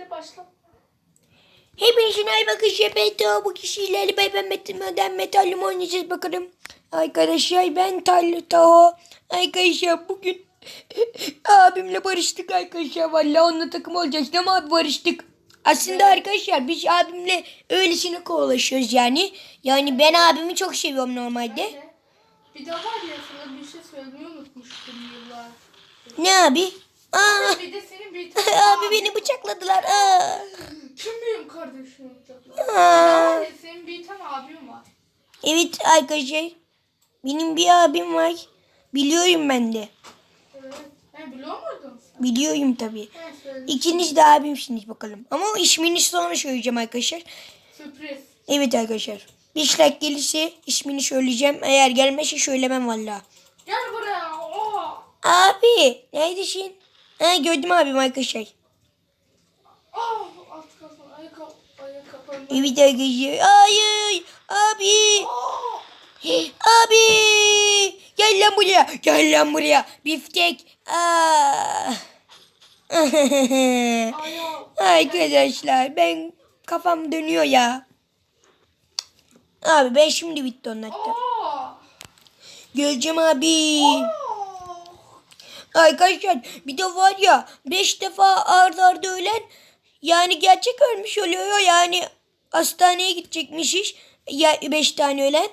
de başla. Hepinizin ay bakışı Beto bu kişilerle ben Metin Möden Metal'im oynayacağız bakalım. Arkadaşlar ben Tallı Taho. Arkadaşlar bugün abimle barıştık arkadaşlar. Vallahi onunla takım olacağız ama abi barıştık. Aslında arkadaşlar biz abimle öylesine kovalaşıyoruz yani. Yani ben abimi çok seviyorum normalde. Neyse. Bir de var ya sana bir şey söylemeyi unutmuştum yıllar. Ne abi? Aa, Bir de senin bir tane abi beni bıçakladılar. Aa. Kim benim kardeşim bıçakladı? Aa. Bir de senin bir tane abin var. Evet arkadaşlar. Benim bir abim var. Biliyorum ben de. Evet. Ben biliyor muydun sen? Biliyorum tabii. Ben söyledim. İkiniz de abimsiniz bakalım. Ama o ismini sonra söyleyeceğim arkadaşlar. Sürpriz. Evet arkadaşlar. Bir like gelirse ismini söyleyeceğim. Eğer gelmezse söylemem valla. Gel buraya. Oha. Abi neredesin? Ha gördüm abim arkadaşlar. Ah, alt kafam, ayakkabı, ayakkabım. Evet arkadaşlar. Hayır. Abi. Ah, Abi. Gel lan buraya. Gel lan buraya. Biftek. Aa. ayağım. Arkadaşlar ben kafam dönüyor ya. Abi ben şimdi bitti onun hatta. Ah, Geleceğim abi. ah. Arkadaşlar bir de var ya 5 defa arda arda ölen yani gerçek ölmüş oluyor yani hastaneye gidecekmişiz ya 5 tane ölen.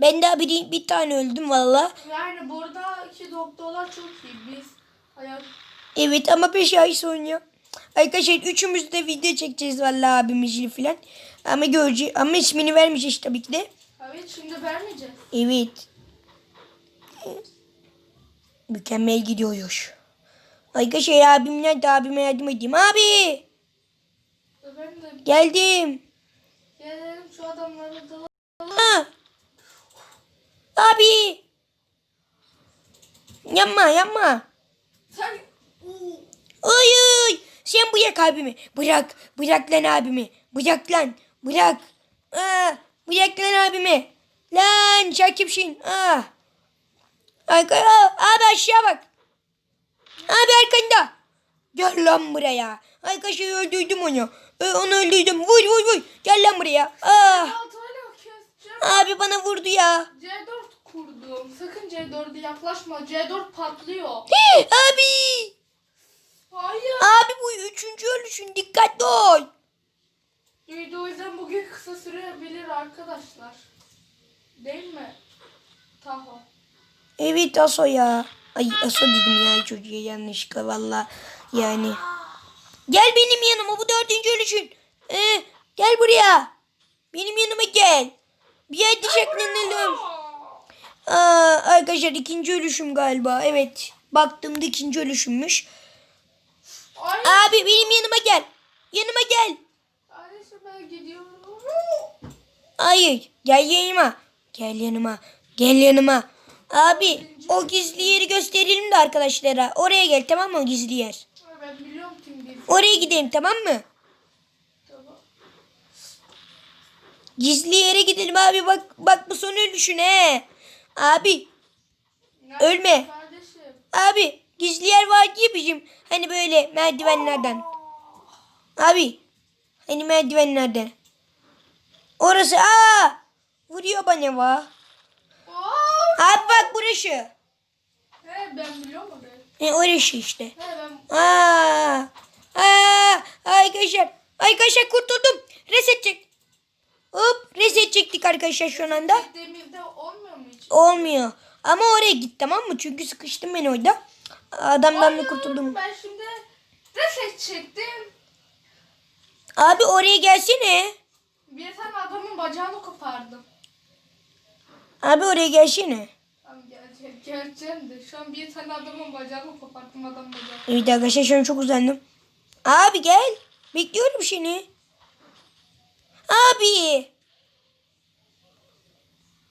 Ben daha bir, bir tane öldüm valla. Yani buradaki doktorlar çok iyi. Biz hayat Evet ama 5 ay sonra. Arkadaşlar üçümüz de video çekeceğiz valla abimizle falan. Ama göreceğiz ama ismini vermeyeceğiz tabii ki de. Evet şimdi vermeyeceğiz. Evet. Mükemmel gidiyoruz. Arkadaşlar abim nerede? Abime yardım edeyim. Abi de geldim. gelelim şu adamları dalalım. Ha. Abi. Yapma yapma. Sen Oy oy. Sen bırak abimi. Bırak. Bırak lan abimi. Bırak lan. Bırak. Aa, bırak lan abimi. Lan şakipşin. Aa. Abi aşağı bak. Abi arkanda. Gel lan buraya. Arkadaşlar öldürdüm onu. Ee, onu öldürdüm. Vur vur vur. Gel lan buraya. Aa. keseceğim. Abi bana vurdu ya. C4 kurdum. Sakın C4'e yaklaşma. C4 patlıyor. Hii, abi. Hayır. Abi bu üçüncü ölüşün dikkatli ol. Evet, o yüzden bugün kısa sürebilir arkadaşlar. Değil mi? Taho. Evet Aso ya. Ay Aso dedim ya çocuğa yanlışlıkla valla. Yani. Gel benim yanıma bu dördüncü ölüşün. Ee, gel buraya. Benim yanıma gel. Bir yerde. Aa, arkadaşlar ikinci ölüşüm galiba. Evet. Baktığımda ikinci ölüşümmüş. Abi benim yanıma gel. Yanıma gel. Hayır. Gel yanıma. Gel yanıma. Gel yanıma. Abi o gizli yeri gösterelim de arkadaşlara. Oraya gel tamam mı o gizli yer? Ben biliyorum kim geliyor. Oraya gidelim tamam mı? Tamam. Gizli yere gidelim abi bak bak bu son ölüşün he. Abi Nerede Ölme. Kardeşim. abi gizli yer var ya bizim hani böyle merdivenlerden. Abi hani merdivenlerden. Orası aa vuruyor bana va. Abi bak burası. He ben biliyorum orayı. E, orası işte. He ben Aa, aa, arkadaşlar. Arkadaşlar kurtuldum. Reset çek. Hop reset çektik arkadaşlar şu anda. demirde olmuyor mu hiç? Olmuyor. Ama oraya git tamam mı? Çünkü sıkıştım ben orada. Adamdan da Hayır, kurtuldum. Ben şimdi reset çektim. Abi oraya gelsene. Bir tane adamın bacağını kopardım. Abi oraya gelsene. Tamam geleceğim, geleceğim de şu an bir tane adamın bacağını koparttım adam bacağı. Evet arkadaşlar şu an çok uzandım. Abi gel. Bekliyorum seni. Abi.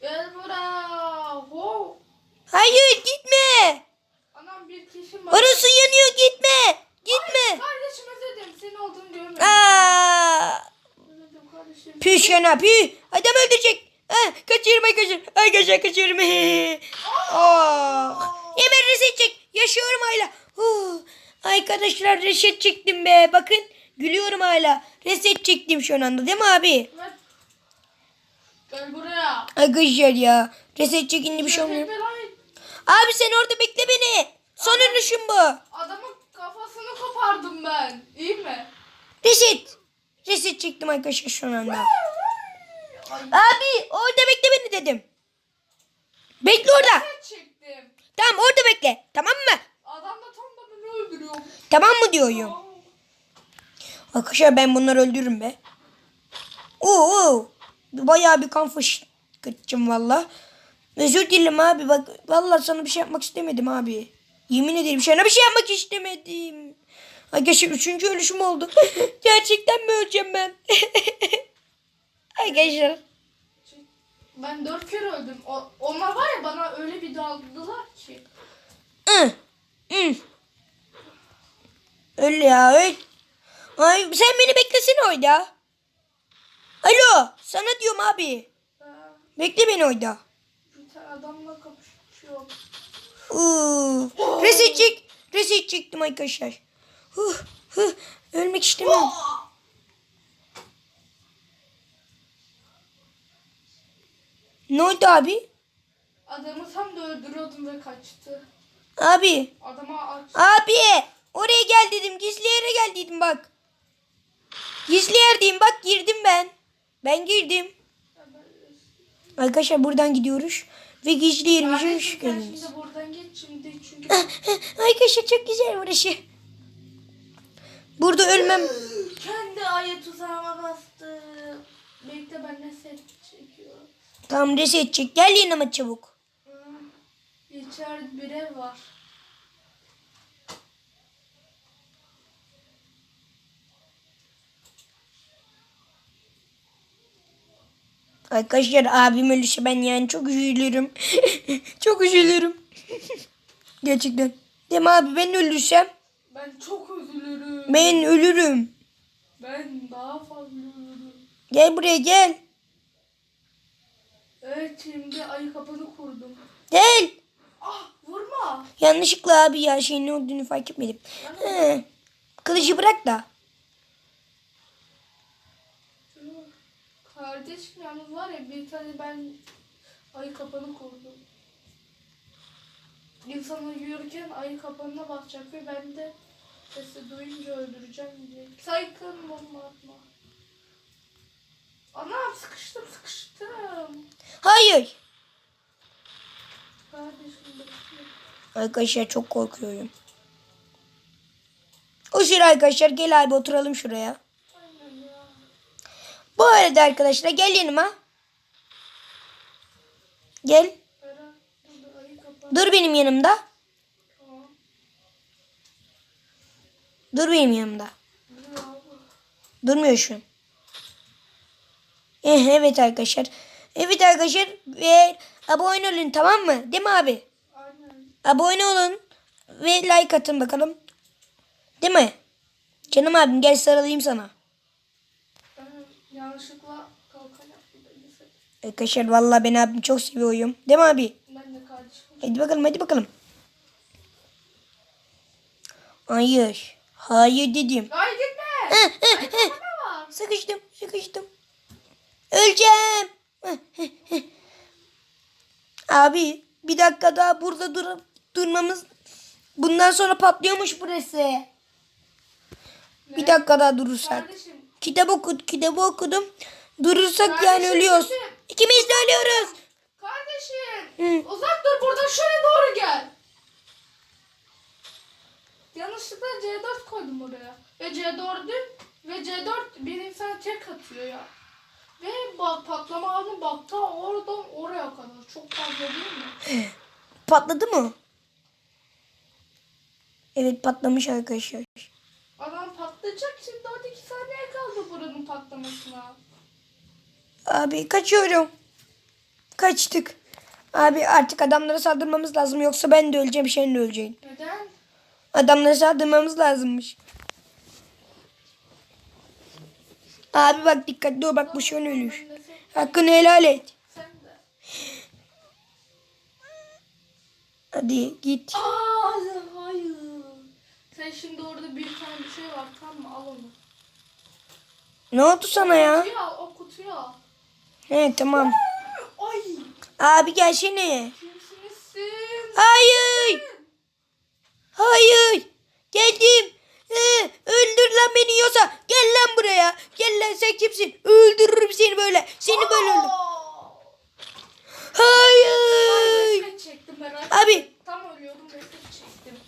Gel buraya. Wow. Hayır gitme. Anam bir kişi var. Orası yanıyor gitme. Gitme. Kardeşim özür dilerim. Senin olduğunu görmedim. Aa. Özür dilerim kardeşim. Püş yana pü. Adam öldürecek. Ha, kaçırma kaçır. Arkadaşlar kaçırma. oh. Hemen reset çek. Yaşıyorum hala. Huh. Arkadaşlar reset çektim be. Bakın Gülüyorum hala. Reset çektim şu anda değil mi abi? Evet. Gel buraya. Arkadaşlar ya. Reset çekince bir şey olmuyor. Abi sen orada bekle beni. Son dönüşüm bu. Adamın kafasını kopardım ben. İyi mi? Reset. Reset çektim arkadaşlar şu anda. Abi orada bekle beni dedim. Bekle orada. çektim. Tamam orada bekle. Tamam mı? Adam da tam da beni öldürüyor. Tamam mı diyorum. Arkadaşlar ben bunları öldürürüm be. Oo, oo. Bayağı bir kan fışkırtacağım valla. Özür dilerim abi bak. Valla sana bir şey yapmak istemedim abi. Yemin ederim sana bir şey yapmak istemedim. Arkadaşlar üçüncü ölüşüm oldu. Gerçekten mi öleceğim ben? Arkadaşlar. Ben dört kere öldüm. O, onlar var ya bana öyle bir daldılar ki. Hı. Hı. Öyle ya öyle. Ay, sen beni beklesene orada. Alo sana diyorum abi. Bekle beni orada. bir tane adamla kapışıyor. Uuu. Reset çek. Reset çektim arkadaşlar. Huh, huh. Ölmek istemiyorum. Ne oldu abi? Adamı tam da öldürüyordum ve kaçtı. Abi. Adama aç. Abi. Oraya gel dedim. Gizli yere gel dedim bak. Gizli yerdeyim bak girdim ben. Ben girdim. Arkadaşlar buradan gidiyoruz. Ve gizli yerimize hoş geldiniz. şimdi buradan geç şimdi çünkü Arkadaşlar çok güzel burası. Burada ölmem. kendi ayı tuzağıma bastı. Bekle ben ne set çekiyorum. Tamam reset çek. Gel yanıma çabuk. İçeride bir ev var. Arkadaşlar abim ölürse ben yani çok üzülürüm. çok üzülürüm. Gerçekten. Değil mi abi ben ölürsem Ben çok üzülürüm. ben ölürüm. Ben daha fazla üzülürüm. Gel buraya gel. Evet şimdi ayı kapını kurdum. Gel. Ah vurma. Yanlışlıkla abi ya şeyin ne olduğunu fark etmedim. He. Kılıcı bırak da. Kardeşim yalnız var ya bir tane ben ayı kapanı kurdum. İnsanı yürürken ayı kapanına bakacak ve ben de sesi duyunca öldüreceğim diye. Sakın bomba atma. Anam sıkıştım sıkıştım. Hayır. Arkadaşlar çok korkuyorum. O sıra arkadaşlar gel abi oturalım şuraya. Bu arada arkadaşlar gel yanıma. Gel. Dur benim yanımda. Dur benim yanımda. Durmuyor şu an. Eh, evet arkadaşlar. Evet arkadaşlar. Ve abone olun tamam mı? Değil mi abi? Aynen. Abone olun. Ve like atın bakalım. Değil mi? Canım abim gel sarılayım sana. Ben yanlışlıkla kalkan yaptım. Arkadaşlar vallahi ben abim çok seviyorum. Değil mi abi? Ben de kardeşim. Hadi bakalım hadi bakalım. Hayır. Hayır dedim. Ay gitme. Ay kapana var. Sıkıştım, sıkıştım. Öleceğim. Abi bir dakika daha burada durup durmamız bundan sonra patlıyormuş burası. Bir dakika daha durursak. Kardeşim. Kitap okud, kitabı okudum. Durursak yani Kardeşim, ölüyoruz. kardeşim. İkimiz de ölüyoruz. Kardeşim. Hı. Uzak dur buradan şöyle doğru gel. Yanlışlıkla C4 koydum oraya. Ve C4'ün ve C4 bir insan tek atıyor ya. Ve patlama anı bak ta oradan oraya kadar. Çok fazla değil mi? Patladı mı? Evet patlamış arkadaşlar. Adam patlayacak şimdi 12 saniye kaldı buranın patlamasına. Abi kaçıyorum. Kaçtık. Abi artık adamlara saldırmamız lazım yoksa ben de öleceğim sen de öleceksin. Neden? Adamlara saldırmamız lazımmış. Abi bak dikkatli ol bak bu şu an ölür. Hakkını helal et. Hadi git. Aa hayır. Sen şimdi orada bir tane bir şey var tamam mı? Al onu. Ne oldu sana ya? Kutuyu al, o kutuyu al. He tamam. Ay. Abi gelsene. Kimsiniz siz? Hayır. Hayır. Geldim. Ee, öldür lan beni yiyorsa. Gel lan buraya. Gel lan sen kimsin? Öldürürüm seni böyle. Seni böyle öldür. Aa! Hayır. Çektim Abi. Tam ölüyordum çektim.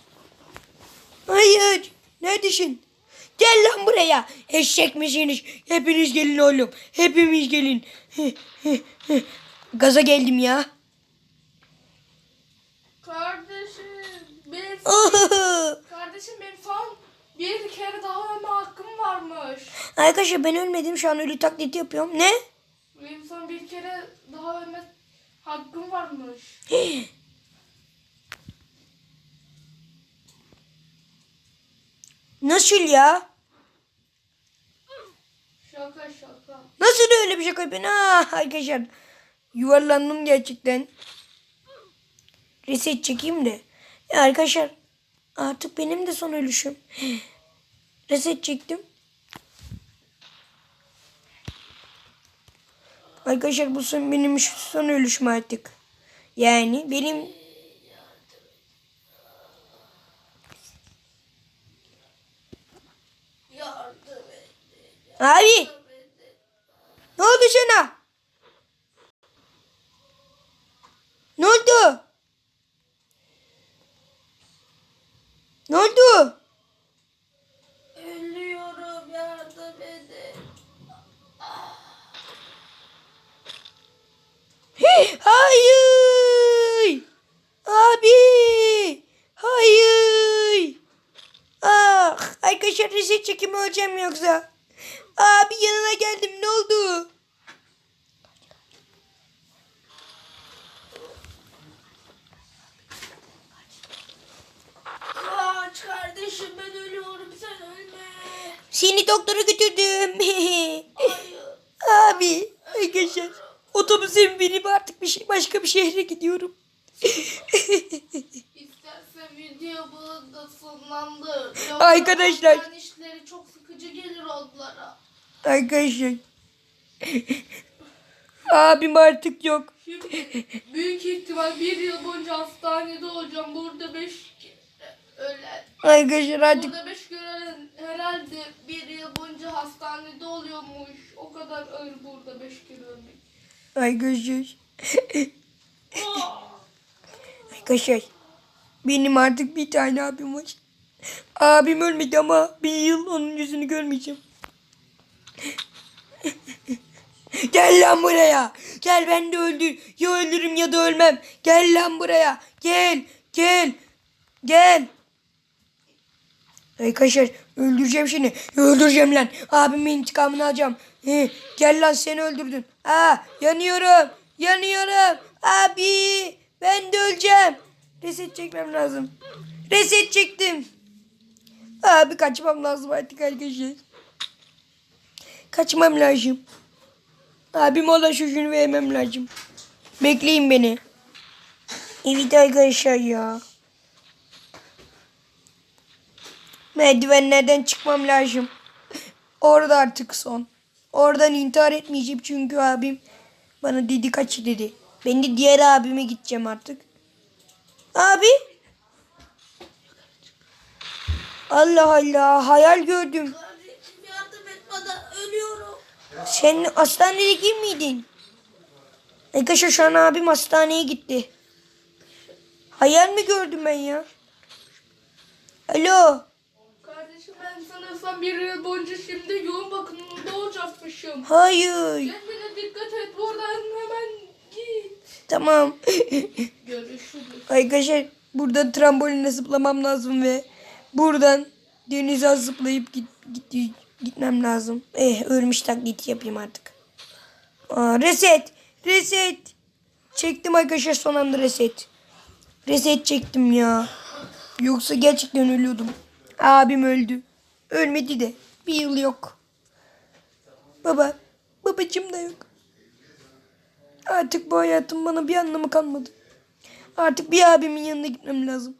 Hayır. Neredesin? Gel lan buraya. Eşek misiniz? Hepiniz gelin oğlum. Hepimiz gelin. Gaza geldim ya. Kardeşim benim kardeşim benim son bir kere daha ölme hakkım varmış. Arkadaşlar ben ölmedim. Şu an ölü taklidi yapıyorum. Ne? Son bir kere daha ölme hakkım varmış. Nasıl ya? Şaka şaka. Nasıl öyle bir şey yapıyorsun? Ah arkadaşlar. Yuvarlandım gerçekten. Reset çekeyim de. Ya arkadaşlar artık benim de son ölüşüm. Reset çektim. Arkadaşlar bu son benim son ölüşüm artık. Yani benim abi ne oldu sana? Ne oldu? Ne oldu? Ölüyorum yardım edin. Hayır. Abi. Hayır. Ah, arkadaşlar reset çekimi öleceğim yoksa. Abi yanına geldim ne oldu? Kaç kardeşim ben ölüyorum sen ölme. Seni doktora götürdüm. Hayır. Abi arkadaşlar binip artık bir şey, başka bir şehre gidiyorum. İstersen video burada sonlandır. Arkadaşlar. Ben işleri çok sıkıcı gelir onlara. arkadaşlar. Abim artık yok. Şimdi büyük ihtimal bir yıl boyunca hastanede olacağım. Burada beş ölen. Arkadaşlar artık Burada beş ölen herhalde bir yıl boyunca hastanede oluyormuş. O kadar ağır burada beş kere ölmek. Arkadaşlar. Arkadaşlar. Benim artık bir tane abim var. Abim ölmedi ama bir yıl onun yüzünü görmeyeceğim. Gel lan buraya. Gel ben de öldür. Ya ölürüm ya da ölmem. Gel lan buraya. Gel. Gel. Gel. Arkadaşlar öldüreceğim seni. Öldüreceğim lan. Abimin intikamını alacağım. Gel lan seni öldürdün. Aa, yanıyorum. Yanıyorum. Abi ben de öleceğim. Reset çekmem lazım. Reset çektim. Abi kaçmam lazım artık arkadaşlar. Kaçmam lazım. Abim olan çocuğunu vermem lazım. Bekleyin beni. Evet arkadaşlar ya. Merdivenlerden çıkmam lazım. Orada artık son. Oradan intihar etmeyeceğim çünkü abim bana dedi kaç dedi. Ben de diğer abime gideceğim artık. Abi. Allah Allah hayal gördüm. Kardeşim yardım et bana ölüyorum. Sen hastanede miydin? Arkadaşlar şu an abim hastaneye gitti. Hayal mi gördüm ben ya? Alo. Ben sanırsam bir yıl boyunca şimdi yoğun bakımında olacakmışım. Hayır. Kendine dikkat et buradan hemen git. Tamam. Görüşürüz. Arkadaşlar buradan trambolinle zıplamam lazım ve buradan denize zıplayıp git, git, gitmem lazım. Eh ölmüş taklidi yapayım artık. Aa, reset. Reset. Çektim arkadaşlar son anda reset. Reset çektim ya. Yoksa gerçekten ölüyordum. Abim öldü. Ölmedi de. Bir yıl yok. Baba. Babacım da yok. Artık bu hayatın bana bir anlamı kalmadı. Artık bir abimin yanına gitmem lazım.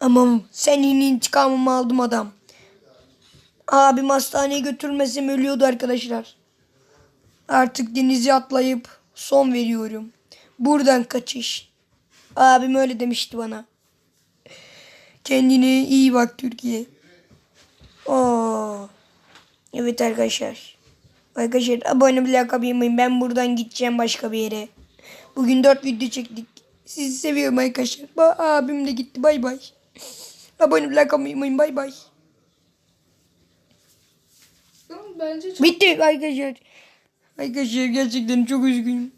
Ama senin intikamımı aldım adam. Abim hastaneye götürmesem ölüyordu arkadaşlar. Artık denize atlayıp son veriyorum. Buradan kaçış. Abim öyle demişti bana. Kendine iyi bak Türkiye. Oo. Evet arkadaşlar. Arkadaşlar abone bile yapmayın. Ben buradan gideceğim başka bir yere. Bugün 4 video çektik. Sizi seviyorum arkadaşlar. Ba abim de gitti. Bay bay. Abone bile yapmayın. Bay bay. Bence çok Bitti arkadaşlar. Arkadaşlar gerçekten çok üzgünüm.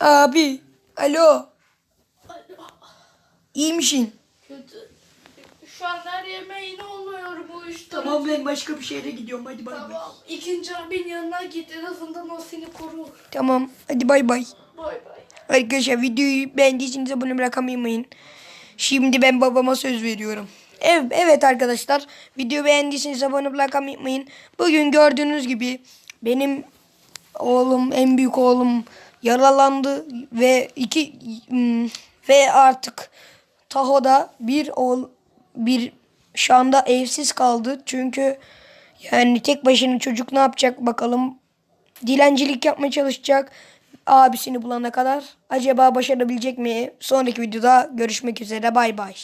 Abi. Alo. İyi misin? kötü. Her yemeğine olmuyorum bu işte. Tamam ben başka bir şehre gidiyorum. Hadi bay bay. Tamam. İkinci abinin yanına git. En azından o seni korur. Tamam. Hadi bay bay. Bay bay. Arkadaşlar videoyu beğendiyseniz abone bırakamayın. Şimdi ben babama söz veriyorum. Evet, evet arkadaşlar. Videoyu beğendiyseniz abone bırakamayın. Bugün gördüğünüz gibi benim oğlum, en büyük oğlum yaralandı ve iki hmm, ve artık Taho'da bir oğul bir şu anda evsiz kaldı. Çünkü yani tek başına çocuk ne yapacak bakalım. Dilencilik yapmaya çalışacak abisini bulana kadar. Acaba başarabilecek mi? Sonraki videoda görüşmek üzere. Bay bay.